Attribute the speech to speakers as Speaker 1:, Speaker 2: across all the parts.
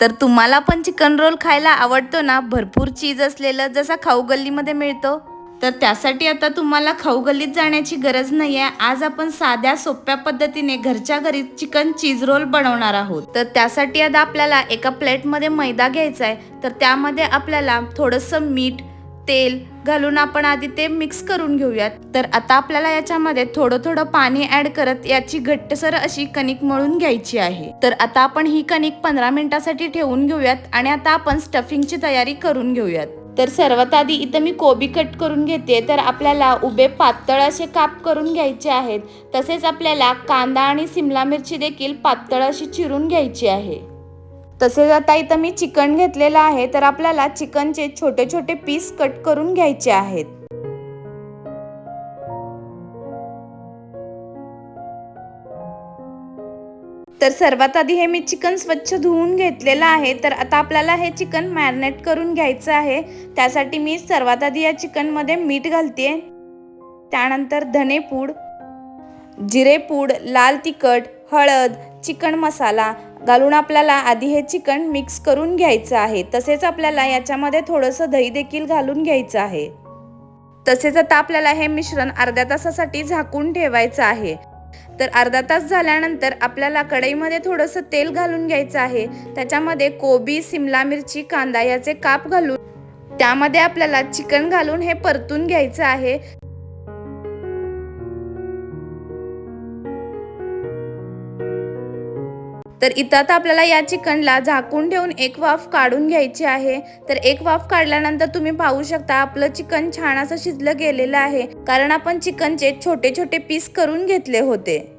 Speaker 1: तर तुम्हाला पण चिकन रोल खायला आवडतो ना? भरपूर चीज असलेलं जसा खाऊ गल्लीमध्ये मिळतो. तर त्यासाठी आता तुम्हाला खाऊ गल्लीत जाण्याची गरज नाही आहे आज आपण साध्या सोप्या पद्धतीने घरच्या घरी चिकन चीज रोल बनवणार आहोत. तर त्यासाठी आता आपल्याला एका प्लेटमध्ये मैदा घ्यायचा आहे तर त्यामध्ये आपल्याला थोडंसं मीठ तेल घालून आपण आधी ते मिक्स करून घेऊयात. तर आता आपल्याला याच्यामध्ये थोडं थोडं पाणी ऍड करत याची घट्टसर अशी कणिक मळून घ्यायची आहे. तर आता आपण ही कणिक पंधरा मिनिटासाठी ठेवून घेऊयात आणि आता आपण स्टफिंगची तयारी करून घेऊयात. तर सर्वात आधी इथं मी कोबी कट करून घेते. तर आपल्याला उभे पातळ असे काप करून घ्यायचे आहेत. तसेच आपल्याला कांदा आणि सिमला मिरची देखील पातळ अशी चिरून घ्यायची आहे. तसेच आता इथं मी चिकन घेतलेलं आहे तर आपल्याला चिकनचे छोटे छोटे पीस कट करून घ्यायचे आहेत. तर सर्वात आधी हे मी चिकन स्वच्छ धुवून घेतलेलं आहे तर आता आपल्याला हे चिकन मॅरिनेट करून घ्यायचं आहे. त्यासाठी मी सर्वात आधी या चिकनमध्ये मीठ घालते त्यानंतर धनेपूड जिरेपूड लाल तिखट हळद चिकन मसाला घालून आपल्याला आधी हे चिकन मिक्स करून घ्यायचं आहे. तसेच आपल्याला याच्यामध्ये थोडंसं दही देखील घालून घ्यायचं आहे. तसेच आता आपल्याला हे मिश्रण अर्ध्या तासासाठी झाकून ठेवायचं आहे. तर अर्धा तास झाल्यानंतर आपल्याला कढईमध्ये थोडंसं तेल घालून घ्यायचं आहे. त्याच्यामध्ये कोबी सिमला मिरची कांदा याचे काप घालून त्यामध्ये आपल्याला चिकन घालून हे परतून घ्यायचं आहे. तर इथं आता आपल्याला या चिकनला झाकून ठेवून एक वाफ काढून घ्यायची आहे. तर एक वाफ काढल्यानंतर तुम्ही पाहू शकता आपलं चिकन छान असं शिजलं गेलेलं आहे. कारण आपण चिकनचे छोटे छोटे पीस करून घेतले होते.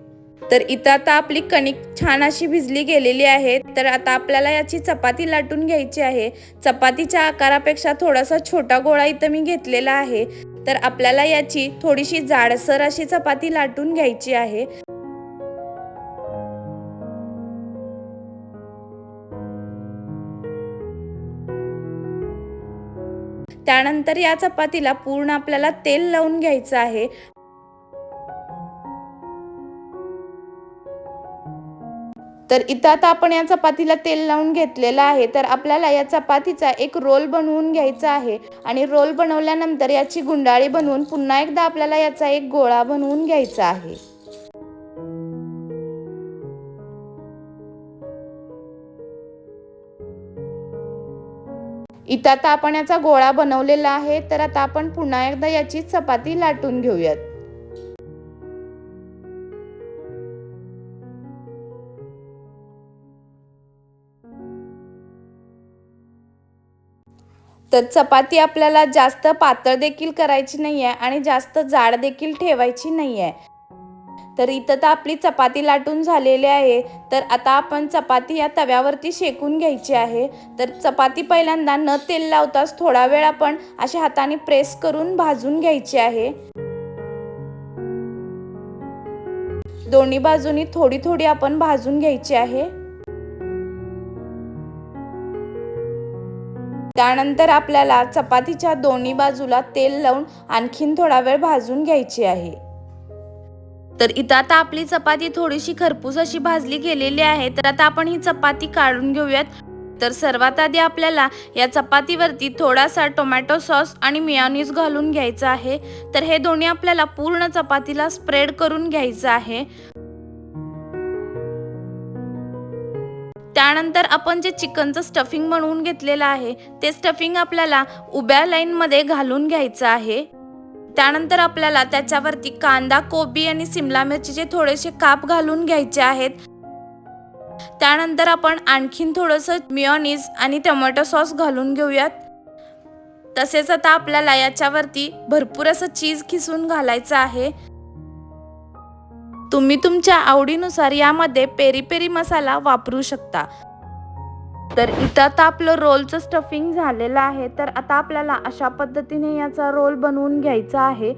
Speaker 1: तर इथं आता आपली कणिक छान अशी भिजली गेलेली आहे. तर आता आपल्याला याची चपाती लाटून घ्यायची आहे. चपातीच्या आकारापेक्षा थोडासा छोटा गोळा इथं मी घेतलेला आहे. तर आपल्याला याची थोडीशी जाडसर अशी चपाती लाटून घ्यायची आहे. त्यानंतर या चपातीला पूर्ण आपल्याला तेल लावून घ्यायचं आहे. तर इथं आता आपण या चपातीला तेल लावून घेतलेलं आहे. तर आपल्याला या चपातीचा एक रोल बनवून घ्यायचा आहे. आणि रोल बनवल्यानंतर याची गुंडाळी बनवून पुन्हा एकदा आपल्याला याचा एक गोळा बनवून घ्यायचा आहे. इथं आता आपण याचा गोळा बनवलेला आहे तर आता आपण पुन्हा एकदा याची चपाती लाटून घेऊयात. तर चपाती आपल्याला जास्त पातळ देखील करायची नाही आहे आणि जास्त जाड देखील ठेवायची नाही आहे तर इथं तर आपली चपाती लाटून झालेली आहे. तर आता आपण चपाती या तव्यावरती शेकून घ्यायची आहे. तर चपाती पहिल्यांदा न तेल लावताच थोडा वेळ आपण अशा हाताने प्रेस करून भाजून घ्यायची आहे. दोन्ही बाजूनी थोडी थोडी आपण भाजून घ्यायची आहे. त्यानंतर आपल्याला चपातीच्या दोन्ही बाजूला तेल लावून आणखीन थोडा वेळ भाजून घ्यायची आहे. तर इथं आता आपली चपाती थोडीशी खरपूस अशी भाजली गेलेली आहे. तर आता आपण ही चपाती काढून घेऊयात. तर सर्वात आधी आपल्याला या चपातीवरती थोडासा टोमॅटो सॉस आणि मियानीज घालून घ्यायचा आहे. तर हे दोन्ही आपल्याला पूर्ण चपातीला स्प्रेड करून घ्यायचं आहे. त्यानंतर आपण जे चिकनचं स्टफिंग बनवून घेतलेलं आहे ते स्टफिंग आपल्याला उभ्या लाईनमध्ये घालून घ्यायचं आहे. त्यानंतर आपल्याला त्याच्यावरती कांदा कोबी आणि सिमला मिरचीचे थोडेसे काप घालून घ्यायचे आहेत. त्यानंतर आपण आणखीन थोडंसं मिओनीज आणि टोमॅटो सॉस घालून घेऊयात. तसेच आता आपल्याला याच्यावरती भरपूर असं चीज खिसून घालायचं आहे. तुम्ही तुमच्या आवडीनुसार यामध्ये पेरी पेरी मसाला वापरू शकता. तर इथं आता आपलं रोलचं स्टफिंग झालेलं आहे. तर आता आपल्याला अशा पद्धतीने याचा रोल बनवून घ्यायचा आहे.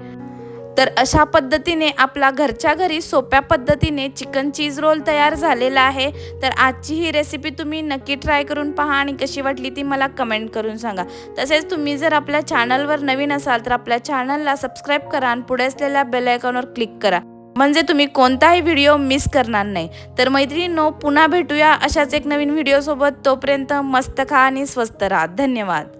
Speaker 1: तर अशा पद्धतीने आपला घरच्या घरी सोप्या पद्धतीने चिकन चीज रोल तयार झालेला आहे. तर आजची ही रेसिपी तुम्ही नक्की ट्राय करून पहा आणि कशी वाटली ती मला कमेंट करून सांगा. तसेच तुम्ही जर आपल्या चॅनलवर नवीन असाल तर आपल्या चॅनलला सबस्क्राईब करा आणि पुढे असलेल्या बेल आयकॉनवर क्लिक करा. म्हणजे तुम्ही कोणताही व्हिडिओ मिस करणार नाही. तर मैत्रिणींनो पुन्हा भेटूया अशाच एक नवीन व्हिडिओसोबत तोपर्यंत मस्त खा आणि स्वस्त राहा. धन्यवाद.